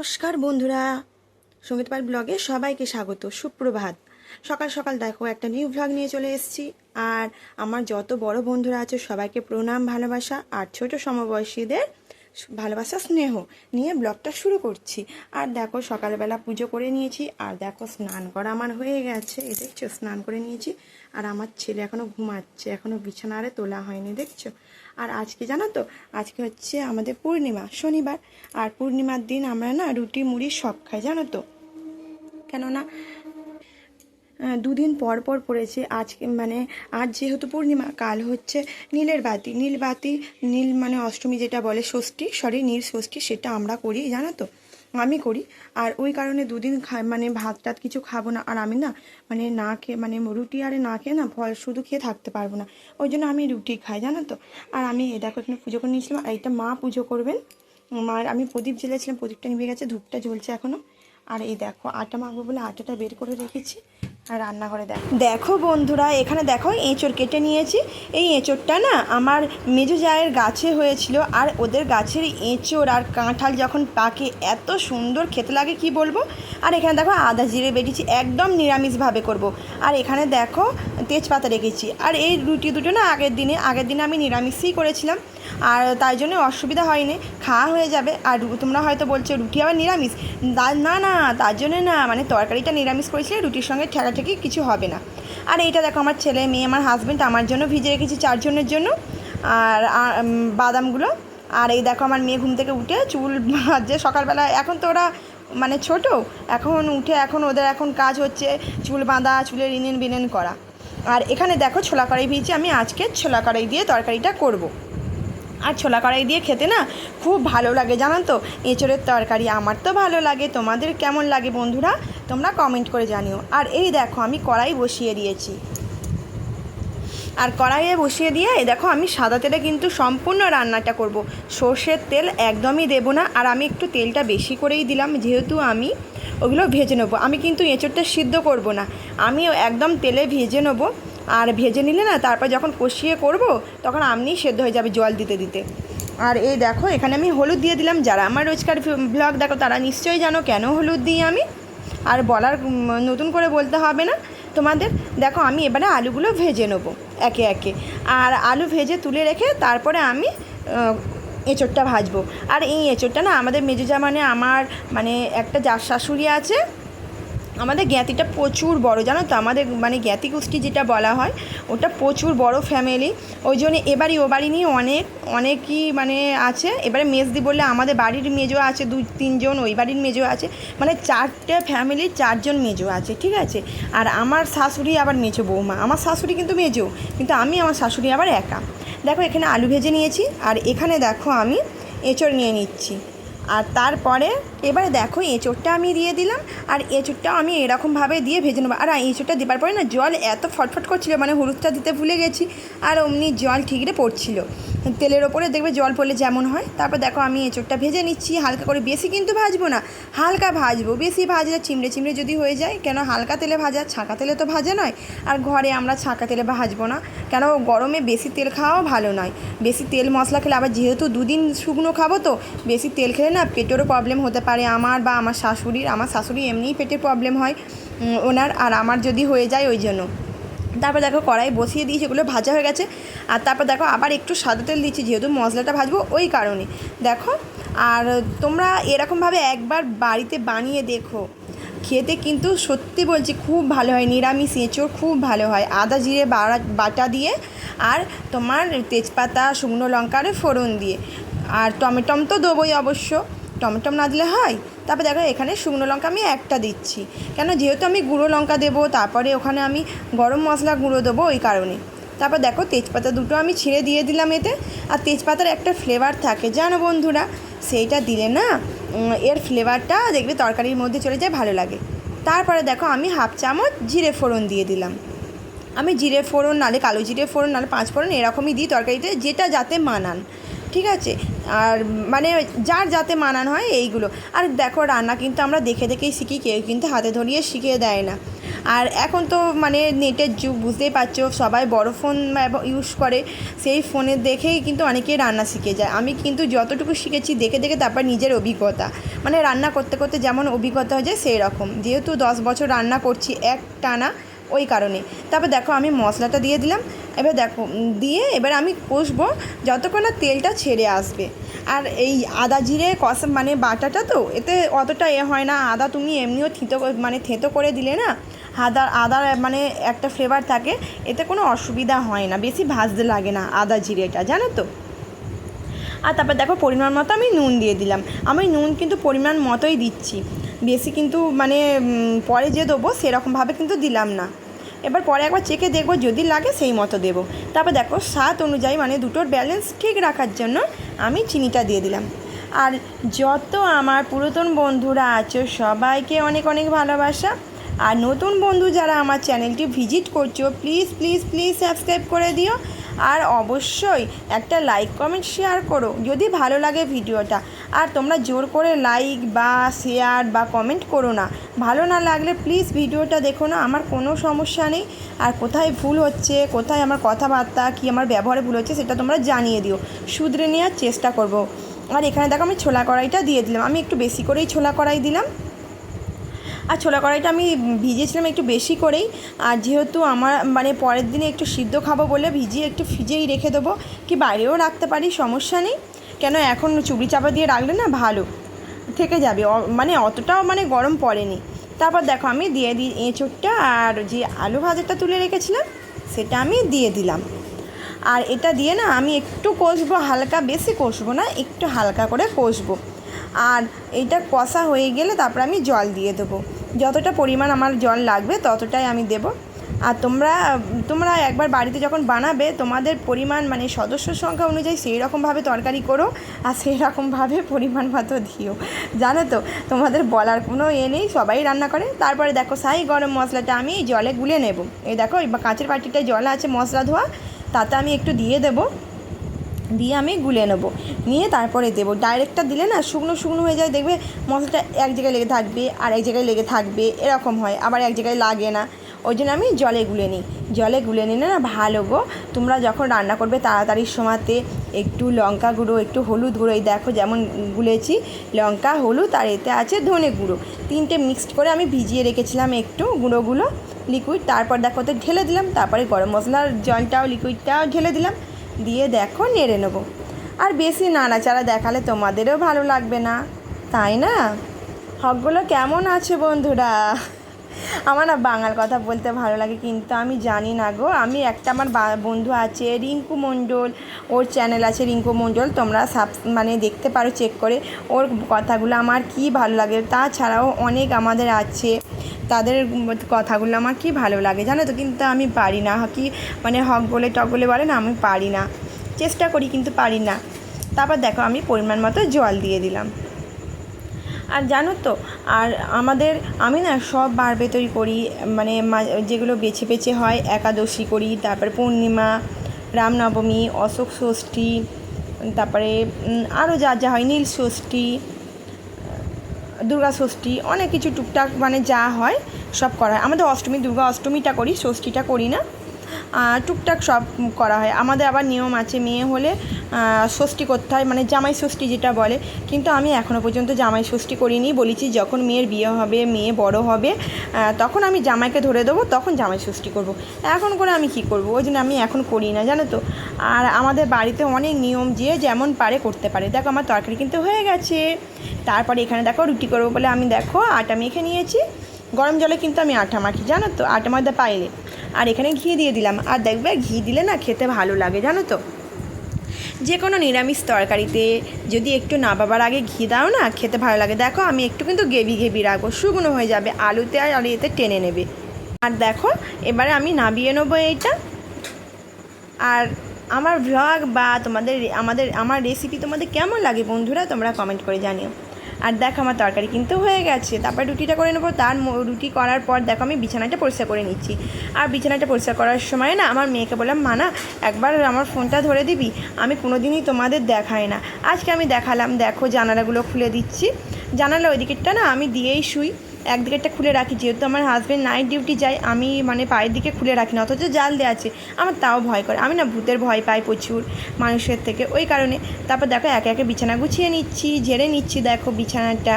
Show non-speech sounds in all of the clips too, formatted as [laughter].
নমস্কার বন্ধুরা। সংগীত পাল ব্লগে সবাইকে স্বাগত। সুপ্রভাত। সকাল সকাল দেখো একটা নিউ ব্লগ নিয়ে চলে এসেছি। আর আমার যত বড় বন্ধুরা আছে, সবাইকে প্রণাম, ভালোবাসা আর ছোট সমবয়সীদের ভালোবাসা, স্নেহ নিয়ে ব্লগটা শুরু করছি। আর দেখো সকালবেলা পুজো করে নিয়েছি। আর দেখো স্নান করা আমার হয়ে গেছে। এই দেখছ, স্নান করে নিয়েছি। আর আমার ছেলে এখনও ঘুমাচ্ছে। এখনও বিছানারে তোলা হয়নি, দেখছ? আর আজকে জানো তো, আজকে হচ্ছে আমাদের পূর্ণিমা, শনিবার। আর পূর্ণিমার দিন আমরা না রুটি, মুড়ি সব খাই, জানো তো। কেননা দুদিন পর পর পড়েছে আজকে মানে আজ যেহেতু পূর্ণিমা, কাল হচ্ছে নীলের বাতি। নীল বাতি, নীল মানে অষ্টমী যেটা বলে ষষ্ঠী সরি নীল ষষ্ঠী সেটা আমরা করি, জানো তো। আমি করি। আর ওই কারণে দুদিন খাই মানে ভাত টাত কিছু খাব না। আর আমি না মানে না খেয়ে মানে রুটি আরে না খেয়ে না ফল শুধু খেয়ে থাকতে পারব না। ওই জন্য আমি রুটি খাই, জানো তো? আর আমি এ দেখো, এখানে পুজো করে নিয়েছিলাম। আর এটা মা পুজো করবেন। মার আমি প্রদীপ জ্বেলেছিলাম, প্রদীপটা নিভে গেছে, ধূপটা জ্বলছে এখনও আর এই দেখো, আটা মাখবো বলে আটাটা বের করে রেখেছি। আর রান্নাঘরে দেখো। দেখো বন্ধুরা, এখানে দেখো এঁচড় কেটে নিয়েছি। এই এঁচড়টা না আমার মেজো জায়ের গাছে হয়েছিল, আর ওদের গাছের এঁচড় আর কাঁঠাল যখন পাকে, এত সুন্দর খেতে লাগে কি বলব? আর এখানে দেখো আদা জিরে বেরিয়েছি একদম নিরামিষভাবে করব। আর এখানে দেখো তেজপাতা রেখেছি। আর এই রুটি দুটো না আগের দিনে আগের দিনে আমি নিরামিষই করেছিলাম। আর তাই জন্য অসুবিধা হয়নি, খাওয়া হয়ে যাবে। আর তোমরা হয়তো বলছো রুটি আবার নিরামিষ। না না, তার জন্য না মানে তরকারিটা নিরামিষ করেছিলে, রুটির সঙ্গে ঠেকাঠেকি কিছু হবে না। আর এইটা দেখো, আমার ছেলে, মেয়ে, আমার হাজব্যান্ড আমার জন্য ভিজে রেখেছি চারজনের জন্য। আর বাদামগুলো। আর এই দেখো, আমার মেয়ে ঘুম থেকে উঠে চুল ভাজছে সকালবেলা এখন তো ওরা মানে ছোট, এখন উঠে, এখন ওদের এখন কাজ হচ্ছে চুল বাঁধা, চুলের ইনেন বিনেন করা। আর এখানে দেখো, ছোলা কড়াই ভিজে আমি। আজকে ছোলা কড়াই দিয়ে তরকারিটা করব। আর ছোলা কড়াই দিয়ে খেতে না খুব ভালো লাগে, জানো তো? এঁচড়ের তরকারি আমার তো ভালো লাগে। তোমাদের কেমন লাগে বন্ধুরা? তোমরা কমেন্ট করে জানিও। আর এই দেখো, আমি কড়াই বসিয়ে দিয়েছি। আর কড়াইয়ে বসিয়ে দিয়ে দেখো, আমি সাদা তেলে কিন্তু সম্পূর্ণ রান্নাটা করব। সর্ষের তেল একদমই দেবো না, আর আমি একটু তেলটা বেশি করেই দিলাম, যেহেতু আমি ওগুলো ভেজে নেব। আমি কিন্তু এঁচড়টা সিদ্ধ করব না। আমি একদম তেলে ভেজে নেব। আর ভেজে নিলে না, তারপর যখন কষিয়ে করব, তখন আমনি সেদ্ধ হয়ে যাবে জল দিতে দিতে। আর এই দেখো, এখানে আমি হলুদ দিয়ে দিলাম। যারা আমার রোজকার ব্লগ দেখো, তারা নিশ্চয়ই জানো কেন হলুদ দিই আমি। আর বলার নতুন করে বলতে হবে না। তোমাদের, দেখো আমি এবারে আলুগুলো ভেজে নেব একে একে। আর আলু ভেজে তুলে রেখে তারপরে আমি এঁচোড়টা ভাজবো। আর এই এঁচোড়টা না আমাদের মেজো জামানে আমার মানে একটা যা, শাশুড়ি আছে আমাদের জ্ঞাতিটা প্রচুর বড়, জানো তো? আমাদের মানে জ্ঞাতি গোষ্ঠী যেটা বলা হয়, ওটা প্রচুর বড় ফ্যামিলি ওই জন্য এবারই ও বাড়ি নিয়ে অনেক, অনেকই মানে আছে। এবারে মেজদি বললে আমাদের বাড়ির মেজো আছে দু তিনজন ওই বাড়ির মেজো আছে। মানে চারটে ফ্যামিলির চারজন মেজো আছে, ঠিক আছে? আর আমার শাশুড়ি আবার মেজো বৌমা। আমার শাশুড়ি কিন্তু মেজো, কিন্তু আমি আমার শাশুড়ি আবার একা। দেখো, এখানে আলু ভেজে নিয়েছি, আর এখানে দেখো আমি এঁচড় নিয়ে নিচ্ছি। আর তারপরে এবারে দেখো, এঁচোড়টা আমি দিয়ে দিলাম, আর এঁচোড়টাও আমি এরকমভাবে দিয়ে ভেজে নেব। আর এঁচোড়টা দেবার পরে না, জল এত ফটফট করছিল মানে হলুদটা দিতে ভুলে গেছি, আর অমনি জল ঠিকরে পড়ছিল। তেলের ওপরে দেখবে জল পড়লে যেমন হয়। তারপর দেখো, আমি এঁচোড়টা ভেজে নিচ্ছি, হালকা করে বেশি কিন্তু ভাজবো না, হালকা ভাজবো, বেশি ভাজলে চিমড়ে চিমড়ে যদি হয়ে যায়, কেন হালকা তেলে ভাজা, ছাঁকা তেলে তো ভাজা নয়, আর ঘরে আমরা ছাঁকা তেলে ভাজবো না, কেন গরমে বেশি তেল খাওয়াও ভালো নয়। বেশি তেল মশলা খেলে আবার যেহেতু দুদিন শুকনো খাব তো, বেশি তেল খেলে না পেটেরও প্রবলেম হতে পারে। আমার বা আমার শাশুড়ির, আমার শাশুড়ি এমনিই পেটের প্রবলেম হয় ওনার আর আমার যদি হয়ে যায় ওই জন্য। তারপর দেখো কড়াই বসিয়ে দিয়েছি, এগুলো ভাজা হয়ে গেছে। আর তারপর দেখো আবার একটু সাদা তেল দিচ্ছি, যেহেতু মশলাটা ভাজবো ওই কারণে। দেখো, আর তোমরা এরকমভাবে একবার বাড়িতে বানিয়ে দেখো। খেতে কিন্তু সত্যি বলছি খুব ভালো হয়, নিরামিষ এঁচোড় খুব ভালো হয়। আদা জিরে বাটা দিয়ে আর তোমার তেজপাতা, শুকনো লঙ্কার ফোড়ন দিয়ে। আর টমেটম তো দেবোই অবশ্য। টমেটম না দিলে হয়? তারপর দেখো, এখানে শুকনো লঙ্কা আমি একটা দিচ্ছি। কেন? যেহেতু আমি গুঁড়ো লঙ্কা দেবো, তারপরে ওখানে আমি গরম মশলা গুঁড়ো দেবো ওই কারণে। তারপর দেখো, তেজপাতা দুটো আমি ছিঁড়ে দিয়ে দিলাম এতে। আর তেজপাতার একটা ফ্লেভার থাকে, জানো বন্ধুরা? সেইটা দিলে না এর ফ্লেভারটা দেখবে তরকারির মধ্যে চলে যায়, ভালো লাগে। তারপরে দেখো, আমি হাফ চামচ জিরে ফোড়ন দিয়ে দিলাম। আমি জিরে ফোড়ন, নালে কালো জিরে ফোড়ন, নালে পাঁচ ফোড়ন এরকমই দিই তরকারিতে, যেটা যাতে মানান। ঠিক আছে? আর মানে যার যাতে মানান হয় এইগুলো। আর দেখো, রান্না কিন্তু আমরা দেখে দেখেই শিখি, কেউ কিন্তু হাতে ধরিয়ে শিখিয়ে দেয় না। আর এখন তো মানে নেটের যুগ, বুঝতেই পারছ, সবাই বড় ফোন ইউজ করে। সেই ফোনে দেখেই কিন্তু অনেকেই রান্না শিখে যায়। আমি কিন্তু যতটুকু শিখেছি, দেখে দেখে তারপর নিজের অভিজ্ঞতা। মানে রান্না করতে করতে যেমন অভিজ্ঞতা হয়ে যায় সেই রকম যেহেতু দশ বছর রান্না করছি এক টানা ওই কারণে। তারপর দেখো, আমি মশলাটা দিয়ে দিলাম। এবার দেখো দিয়ে এবার আমি কষবো যতক্ষণ না তেলটা ছেড়ে আসবে। আর এই আদা জিরে কষা মানে বাটাটা তো, এতে অতটা এ হয় না। আদা তুমি এমনিও থিতো মানে থেতো করে দিলে না, আদা, আদার মানে একটা ফ্লেভার থাকে, এতে কোনো অসুবিধা হয় না। বেশি ভাজতে লাগে না আদা জিরেটা, জানো তো? আর তারপর দেখো, পরিমাণ মতো আমি নুন দিয়ে দিলাম। আমি নুন কিন্তু পরিমাণ মতোই দিচ্ছি। বেশি কিন্তু মানে পরে যে দেবো সেরকমভাবে কিন্তু দিলাম না। এবার পরে একবার চেকে দেখব, যদি লাগে সেই মতো দেবো। তারপর দেখো স্বাদ অনুযায়ী মানে দুটোর ব্যালেন্স ঠিক রাখার জন্য আমি চিনিটা দিয়ে দিলাম। আর যত আমার পুরাতন বন্ধুরা আছো, সবাইকে অনেক অনেক ভালোবাসা। আর নতুন বন্ধু যারা আমার চ্যানেলটি ভিজিট করছ প্লিজ প্লিজ প্লিজ সাবস্ক্রাইব করে দিও। আর অবশ্যই একটা লাইক কমেন্ট শেয়ার করো, যদি ভালো লাগে ভিডিওটা। আর তোমরা জোর করে লাইক বা শেয়ার বা কমেন্ট করো না। ভালো না লাগলে প্লিজ ভিডিওটা দেখো না, আমার কোনো সমস্যা নেই। আর কোথায় ভুল হচ্ছে, কোথায় আমার কথাবার্তা, কি আমার ব্যবহারে ভুল হচ্ছে, সেটা তোমরা জানিয়ে দিও। শুধরে নেওয়ার চেষ্টা করব। আর এখানে দেখো আমি ছোলা কড়াইটা দিয়ে দিলাম। আমি একটু বেশি করেই ছোলা কড়াই দিলাম। আর ছোলা কড়াইটা আমি ভিজিয়েছিলাম একটু বেশি করেই। আর যেহেতু আমার মানে পরের দিনে একটু সিদ্ধ খাব বলে ভিজিয়ে একটু ফ্রিজেই রেখে দেবো, কি বাইরেও রাখতে পারি, সমস্যা নেই। কেন এখন চুবড়ি চাপা দিয়ে রাখলে না ভালো, থেকে যাবে। মানে অতটাও মানে গরম পড়েনি। তারপর দেখো আমি দিয়ে দিই এঁচোড়টা আর যে আলু ভাজাটা তুলে রেখেছিলাম, সেটা আমি দিয়ে দিলাম। আর এটা দিয়ে না আমি একটু কষবো, হালকা, বেশি কষবো না, একটু হালকা করে কষবো। আর এটা কষা হয়ে গেলে তারপর আমি জল দিয়ে দেবো। যতটা পরিমাণ আমার জল লাগবে ততটাই আমি দেব। আর তোমরা তোমরা একবার বাড়িতে যখন বানাবে, তোমাদের পরিমাণ মানে সদস্য সংখ্যা অনুযায়ী সেই রকমভাবে তরকারি করো আর সেই রকমভাবে পরিমাণ মতো দিও। জানো তো, তোমাদের বলার কোনো এ নেই, সবাই রান্না করে। তারপরে দেখো, সাই গরম মশলাটা আমি জলে গুলে নেব। এই দেখো কাঁচের বাটিটায় জল আছে মশলা ধোয়া, তাতে আমি একটু দিয়ে দেবো। দিয়ে আমি গুলে নেব। নিয়ে তারপরে দেবো। ডাইরেক্টটা দিলে না শুকনো শুকনো হয়ে যায়, দেখবে মশলাটা এক জায়গায় লেগে থাকবে, আর এক জায়গায় লেগে থাকবে, এরকম হয়। আবার এক জায়গায় লাগে না। ওই জন্য আমি জলে গুলে নিই। জলে গুলে নিলে না ভালো গো। তোমরা যখন রান্না করবে তাড়াতাড়ির সময়তে একটু লঙ্কা গুঁড়ো, একটু হলুদ গুঁড়ো, এই দেখো যেমন গুলেছি। লঙ্কা, হলুদ, আর এতে আছে ধনে গুঁড়ো। তিনটে মিক্সড করে আমি ভিজিয়ে রেখেছিলাম একটু গুঁড়োগুলো লিকুইড তারপর দেখো ঢেলে দিলাম। তারপরে গরম মশলার জলটাও লিকুইডটাও ঢেলে দিলাম। দিয়ে দেখো, নেড়ে নেব। আর বেশি নাড়াচাড়া দেখালে তোমাদেরও ভালো লাগবে না, তাই না? হকগুলো কেমন আছে বন্ধুরা? আমার না বাঙাল কথা বলতে ভালো লাগে, কিন্তু আমি জানি না গো। আমি একটা আমার বন্ধু আছে, রিঙ্কু মণ্ডল। ওর চ্যানেল আছে রিঙ্কু মণ্ডল, তোমরা সাব মানে দেখতে পারো চেক করে। ওর কথাগুলো আমার কি ভালো লাগে, তাছাড়াও অনেক আমাদের আছে। তাদের কথাগুলো আমার কি ভালো লাগে, জানো তো? কিন্তু আমি পারি না, কি মানে হক বলে টক বলে বলে না, আমি পারি না। চেষ্টা করি, কিন্তু পারি না। তারপর দেখো, আমি পরিমাণ মতো জল দিয়ে দিলাম। আর জানো তো, আর আমাদের, আমি না সব বার বেতই করি মানে যেগুলো বেছে বেছে হয়, একাদশী করি, তারপরে পূর্ণিমা, রামনবমী, অশোক ষষ্ঠী, তারপরে আরও যা যা হয়, নীল ষষ্ঠী, দুর্গা ষষ্ঠী, অনেক কিছু টুকটাক মানে যা হয় সব করা হয়। আমাদের অষ্টমী, দুর্গা অষ্টমীটা করি, ষষ্ঠীটা করি না। টুকটাক সব করা হয়। আমাদের আবার নিয়ম আছে, মেয়ে হলে ষষ্ঠী করতে হয় মানে জামাই ষষ্ঠী যেটা বলে। কিন্তু আমি এখনও পর্যন্ত জামাই ষষ্ঠী করিনি, বলেছি যখন মেয়ের বিয়ে হবে, মেয়ে বড় হবে তখন আমি জামাইকে ধরে দেবো, তখন জামাই ষষ্ঠী করব। এখন করে আমি কি করব? ওই জন্য আমি এখন করি না, জানো তো? আর আমাদের বাড়িতে অনেক নিয়ম যে যেমন পারে করতে পারে। দেখো আমার তরকারি কিন্তু হয়ে গেছে। তারপরে এখানে দেখো রুটি করব বলে আমি দেখো আটা মেখে নিয়েছি। গরম জলে কিন্তু আমি আটা মাখি, জানো তো? আটা ময়দা পাইলে। আর এখানে ঘি দিয়ে দিলাম। আর দেখবে, ঘি দিলে না খেতে ভালো লাগে, জানো তো? যে কোনো নিরামিষ তরকারিতে যদি একটু নাবাবার আগে ঘি দাও না, খেতে ভালো লাগে। দেখো, আমি একটু কিন্তু গেবি গেবি রাখব, শুকনো হয়ে যাবে, আলুতে আর এতে টেনে নেবে। আর দেখো, এবারে আমি নাবিয়ে নেব এইটা। আর আমার ভ্লগ বা তোমাদের, আমাদের, আমার রেসিপি তোমাদের কেমন লাগে বন্ধুরা, তোমরা কমেন্ট করে জানিও। আর দেখো আমার তরকারি কিন্তু হয়ে গেছে। তারপর রুটিটা করে নেব। তার রুটি করার পর দেখো আমি বিছানাটা পরিষ্কার করে নিচ্ছি। আর বিছানাটা পরিষ্কার করার সময় না আমার মেয়েকে বললাম মানা একবার আমার ফোনটা ধরে দিবি, আমি কোনো দিনই তোমাদের দেখাই না। আজকে আমি দেখালাম। দেখো জানালাগুলো খুলে দিচ্ছি। জানালা ওই দিকেরটা না আমি দিয়েই শুই। একদিকেরটা খুলে রাখি, যেহেতু আমার হাজব্যান্ড নাইট ডিউটি যায়, আমি মানে পায়ের দিকে খুলে রাখি না, অথচ জাল দেওয়া আছে। আমার তাও ভয় করে, আমি না ভূতের ভয় পাই প্রচুর মানুষের থেকে, ওই কারণে। তারপর দেখো একে একে বিছানা গুছিয়ে নিচ্ছি, ঝেড়ে নিচ্ছি, দেখো বিছানাটা।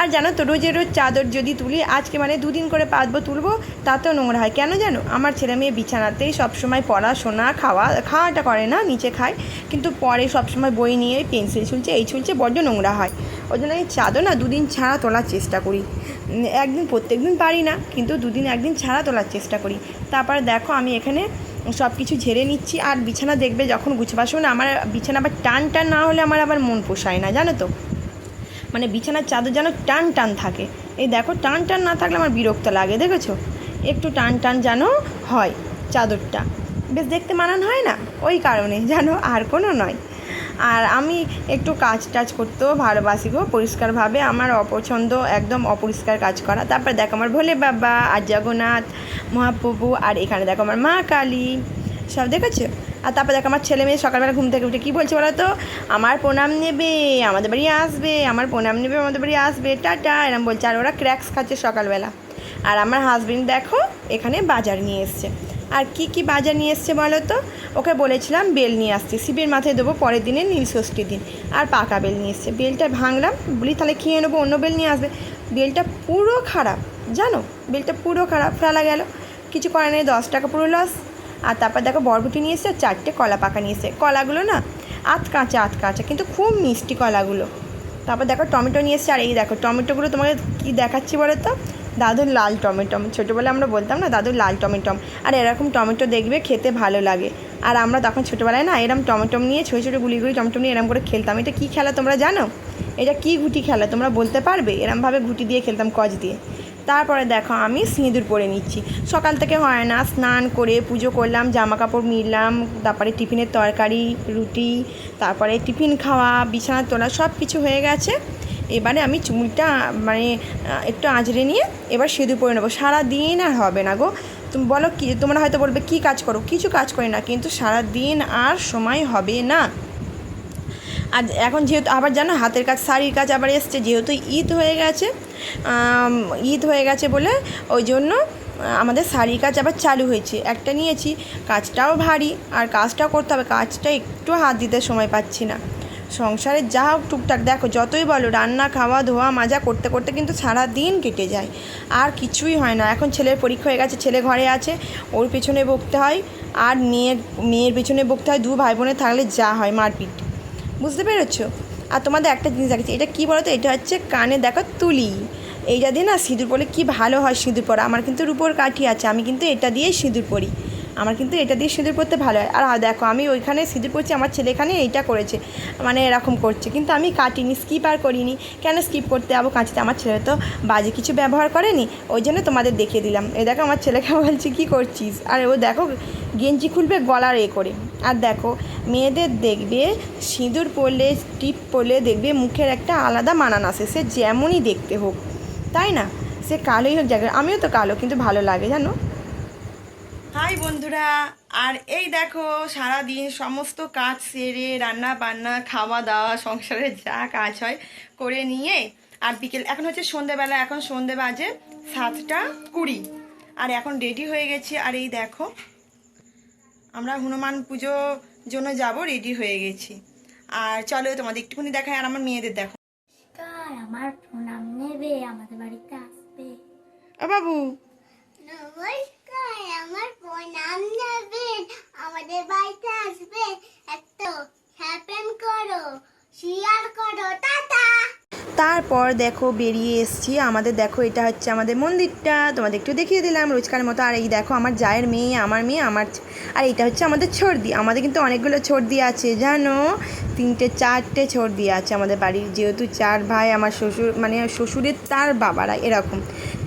আর জানো তো রোজে রোজ চাদর যদি তুলি, আজকে মানে দুদিন করে পাতবো, তুলবো, তাতেও নোংরা হয়। কেন জানো? আমার ছেলে মেয়ে বিছানাতেই সবসময় পড়াশোনা খাওয়া, খাওয়াটা করে না, নিচে খায়। কিন্তু পরে সবসময় বই নিয়ে পেন্সিল ছুলছে, এই ছুলছে, বড্ড নোংরা হয়। ওই জন্য আমি চাদর না দুদিন ছাড়া তোলার চেষ্টা করি। একদিন প্রত্যেক দিন পারি না, কিন্তু দুদিন একদিন ছাড়া তোলার চেষ্টা করি। তারপর দেখো, আমি এখানে সব কিছু ঝেড়ে নিচ্ছি, আর বিছানা দেখবে যখন গুছবাসো না, আমার বিছানা আবার টান টান না হলে আমার আবার মন পোষায় না, জানো তো? মানে বিছানার চাদর যেন টান টান থাকে। এই দেখো, টান টান না থাকলে আমার বিরক্ত লাগে, দেখেছ? একটু টান টান যেন হয় চাদরটা। বেশ দেখতে মানান হয় না? ওই কারণে যেন আর কোনো নয়। আর আমি একটু কাজ টাজ করতেও ভালোবাসি গো, পরিষ্কারভাবে। আমার অপছন্দ, একদম অপরিষ্কার কাজ করা। তারপর দেখো আমার ভোলে বাবা আর জগন্নাথ মহাপ্রভু, আর এখানে দেখো আমার মা কালী। সব দেখেছ? আর তারপর দেখো, আমার ছেলে মেয়ে সকালবেলা ঘুম থেকে উঠে কী বলছে বলো তো? আমার প্রণাম নেবে, আমাদের বাড়ি আসবে, আমার প্রণাম নেবে, আমাদের বাড়ি আসবে, টাটা। এরম বলছে। আর ওরা ক্র্যাক্স খাচ্ছে সকালবেলা। আর আমার হাজবেন্ড দেখো, এখানে বাজার নিয়ে এসছে। আর কি কি বাজার নিয়ে এসছে বলো তো? ওকে বলেছিলাম বেল নিয়ে আসতে। শিবের মাথায় দেবো পরের দিনে নীল ষষ্ঠীর দিন। আর পাকা বেল নিয়ে এসছে। বেলটা ভাঙলাম, বলি তাহলে খেয়ে নেব, অন্য বেল নিয়ে আসবে। বেলটা পুরো খারাপ, জানো? বেলটা পুরো খারাপ, ফেলা গেল। কিছু করে নেই, দশ টাকা পুরো লস আর তারপর দেখো বরবটি নিয়ে আর চারটে কলা পাকা নিয়ে এসছে। কলাগুলো না আধ কাঁচা আধ কাঁচা, কিন্তু খুব মিষ্টি কলাগুলো। তারপর দেখো টমেটো নিয়ে এসছে, আর এই দেখো টমেটোগুলো তোমাকে কী দেখাচ্ছি বলো তো দাদুর লাল টমেটো ছোটোবেলায় আমরা বলতাম না, দাদুর লাল টমেটো আর এরকম টমেটো দেখবে খেতে ভালো লাগে। আর আমরা তখন ছোটোবেলায় না এরম টমেটো নিয়ে, ছোটো ছোটো গুলি গুলি টমেটো নিয়ে এরম করে খেলতাম। এটা কী খেলা তোমরা জানো? এটা কী ঘুটি খেলা তোমরা বলতে পারবে? এরমভাবে ঘুটি দিয়ে খেলতাম কচ দিয়ে। তারপরে দেখো আমি সিঁদুর পরে নিচ্ছি। সকাল থেকে হয় না, স্নান করে পুজো করলাম জামা কাপড় মিললাম তারপরে টিফিনের তরকারি, রুটি, তারপরে টিফিন খাওয়া, বিছানা তোলা সব কিছু হয়ে গেছে। এবারে আমি চুলটা মানে একটু আঁচড়ে নিয়ে এবার সিঁদুর পরে নেব। সারা দিন আর হবে না গো। তুমি বলো কি, তোমরা হয়তো বলবে, কী কাজ করো? কিছু কাজ করি না, কিন্তু সারা দিন আর সময় হবে না। আর এখন যেহেতু, আবার জানো, হাতের কাজ, শাড়ির কাজ আবার এসছে, যেহেতু ঈদ হয়ে গেছে ঈদ হয়ে গেছে বলে ওই জন্য আমাদের শাড়ির কাজ আবার চালু হয়েছে। একটা নিয়েছি, কাজটাও ভারী, আর কাজটাও করতে হবে, কাজটা একটু হাত দিতে সময় পাচ্ছি না। সংসারে যা হোক টুকটাক, দেখো, যতই বলো, রান্না, খাওয়া, ধোয়া, মাজা করতে করতে কিন্তু সারা দিন কেটে যায়। আর কিছুই হয় না। এখন ছেলের পরীক্ষা হয়ে গেছে, ছেলে ঘরে আছে, ওর পেছনে বকতে হয়, আর মেয়ের মেয়ের পেছনে বকতে হয়, দু ভাই বোনে থাকলে যা হয়, মারপিট। বুঝতে পেরেছ? আর তোমাদের একটা জিনিস দেখাচ্ছি, এটা কী বলো তো এটা হচ্ছে কানে দেখো তুলি। এইটা দিয়ে না সিঁদুর পরলে কী ভালো হয় সিঁদুর পরা আমার কিন্তু রুপোর কাঠি আছে, আমি কিন্তু এটা দিয়েই সিঁদুর পরি। আমার কিন্তু এটা দিয়ে সিঁদুর পরতে ভালো হয়। আর দেখো, আমি ওইখানে সিঁদুর পরছি আমার ছেলে এখানে এইটা করেছে মানে এরকম করছে। কিন্তু আমি কাটিনি স্কিপ আর করিনি। কেন স্কিপ করতে যাব কাঁচিতে? আমার ছেলে তো বাজে কিছু ব্যবহার করেনি, ওই জন্য তোমাদের দেখিয়ে দিলাম। এ দেখো, আমার ছেলেকে [laughs] বলছি, কী করছিস? আর ও দেখো, গেঞ্জি খুলবে, গলার এ করে। আর দেখো, মেয়েদের দেখবে, সিঁদুর পরলে, টিপ পরলে দেখবে, মুখের একটা আলাদা মানান আসে সে যেমনই দেখতে হোক, তাই না? সে কালোই হোক জায়গায় আমিও তো কালো, কিন্তু ভালো লাগে, জানো? হাই বন্ধুরা আর এই দেখো সারা দিন সমস্ত কাজ সেরে রান্না বান্না খাওয়া দাওয়া সংসারে যা কাজ হয় করে নিয়ে আর বিকেল এখন হচ্ছে সন্ধেবেলা এখন সন্ধে বাজে সাতটা কুড়ি। আর এখন রেডি হয়ে গেছি আর এই দেখো আমরা হনুমান পুজো জন্য যাব রেডি হয়ে গেছি। আর চলো তোমাদের একটুখানি দেখায় আর আমার মেয়েদের দেখো। আমার প্রণাম নেবে আমাদের বাড়িতে আসবে। বাবু। আমার নেবেন আমাদের বাড়িতে আসবে হ্যাপেন করো শেয়ার করো, টাটা। তারপর দেখো বেরিয়ে এসছি। আমাদের দেখো, এটা হচ্ছে আমাদের মন্দিরটা। তোমাদের একটু দেখিয়ে দিলাম, রোজকার মতো। আর এই দেখো, আমার জায়ের মেয়ে, আমার মেয়ে, আমার আর এটা হচ্ছে আমাদের ছর্দি। আমাদের কিন্তু অনেকগুলো ছর্দি আছে, জানো? তিনটে, চারটে ছর্দি আছে আমাদের বাড়ির। যেহেতু চার ভাই, আমার শ্বশুর মানে শ্বশুরের তার বাবারা এরকম।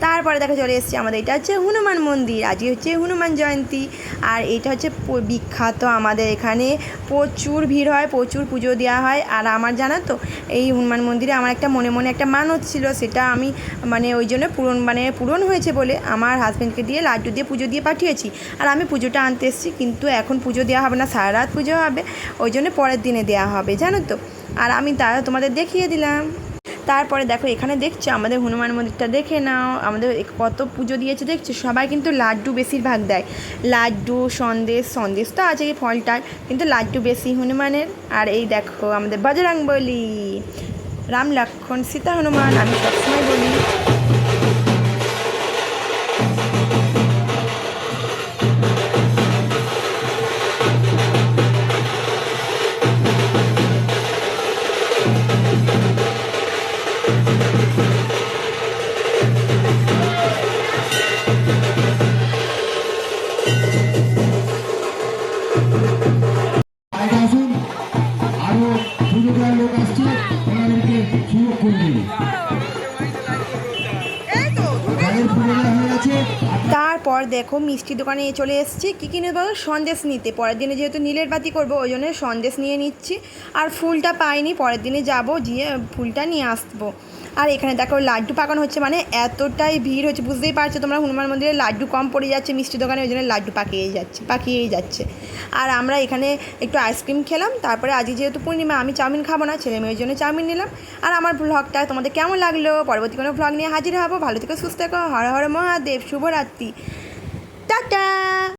তারপরে দেখা চলে এসছি আমাদের, এটা হচ্ছে হনুমান মন্দির, আজকে হচ্ছে হনুমান জয়ন্তী। আর এটা হচ্ছে বিখ্যাত আমাদের এখানে, প্রচুর ভিড় হয়, প্রচুর পুজো দেওয়া হয়। আর আমার জানো তো, এই হনুমান মন্দিরে আমার একটা মনে মনে একটা মানত ছিল, সেটা আমি মানে ওই জন্য পূরণ মানে পূরণ হয়েছে বলে আমার হাজব্যান্ডকে দিয়ে লাড্ডু দিয়ে পুজো দিয়ে পাঠিয়েছি। আর আমি পুজোটা আনতে এসেছি, কিন্তু এখন পুজো দেওয়া হবে না, সারা রাত পুজো হবে, ওই জন্য পরের দিনে দেওয়া হবে। জানো তো? আর আমি তা তোমাদের দেখিয়ে দিলাম। তারপরে দেখো, এখানে দেখছ, আমাদের হনুমান মন্দিরটা দেখে নাও। আমাদের কত পুজো দিয়েছে, দেখছ? সবাই কিন্তু লাড্ডু বেশিরভাগ দেয়। লাড্ডু, সন্দেশ সন্দেশ তো আছে এই ফলটার, কিন্তু লাড্ডু বেশি হনুমানের। আর এই দেখো, আমাদের বজরং বলি রাম লক্ষণ, সীতা হনুমান, আমি সবসময় বলি। দেখো, মিষ্টি দোকানে চলে এসেছি। কী কিনে বলো সন্দেশ নিতে। পরের দিনে যেহেতু নীলের বাতি করব, ওই জন্য সন্দেশ নিয়ে নিচ্ছি। আর ফুলটা পাইনি, পরের দিনে যাব, গিয়ে ফুলটা নিয়ে আসব। আর এখানে দেখো, লাড্ডু পাকানো হচ্ছে মানে এতটাই ভিড় হচ্ছে, বুঝতেই পারছ তোমরা? হনুমান মন্দিরে লাড্ডু কম পড়ে যাচ্ছে, মিষ্টি দোকানে, ওই জন্য লাড্ডু পাকিয়েই যাচ্ছে পাকিয়েই যাচ্ছে। আর আমরা এখানে একটু আইসক্রিম খেলাম, তারপরে আজকে যেহেতু পূর্ণিমা, আমি চাউমিন খাব না, ছেলে মেয়ের জন্য চাউমিন নিলাম। আর আমার ব্লগটা তোমাদের কেমন লাগল? পরবর্তী কোনো ব্লগ নিয়ে হাজির হব। ভালো থেকে, সুস্থ থেকো। হর হর মহাদেব, শুভরাত্রি। টাটা